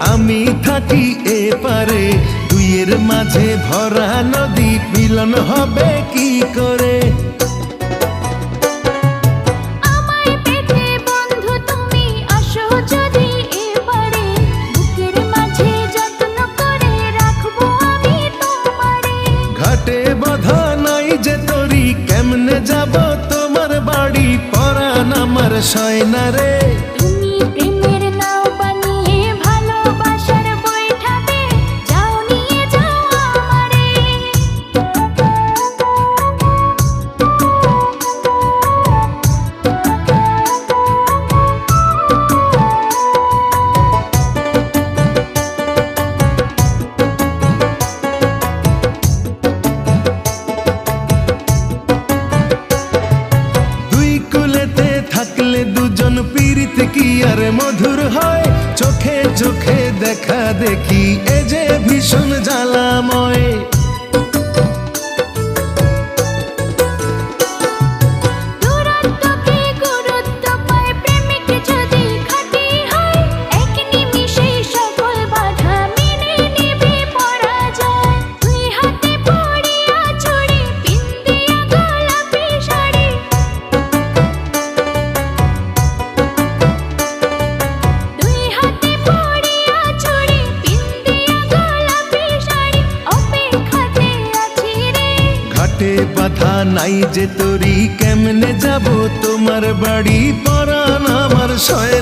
আমি থাকি এপারে দুইয়ের মাঝে ভরা নদী মিলন হবে কি করে? ঘাটে বাধা নাই যে তরি কেমনে যাব তোমার বাড়ি? পরান আমার সয়না রে। কি আর মধুর হয় চোখে চোখে দেখা দেখি এ যে ভীষণ জ্বালাময়। ঘাটে বাধা নাই যে তোরি কেমনে যাব তোমার বাড়ি পরান আমার সয়না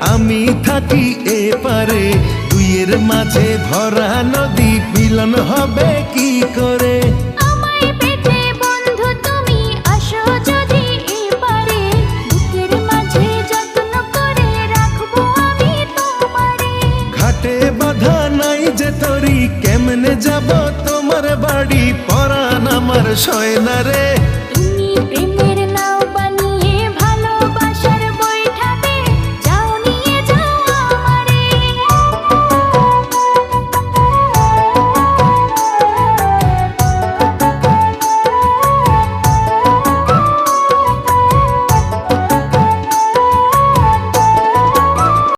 আমি থাকি এ পারে দুইয়ের মাঝে ভরা নদী মিলন হবে কি করে? তুমি বাধা নাই যে তরি কেমনে যাব তোমার বাড়ি? পরান আমার সয়না রে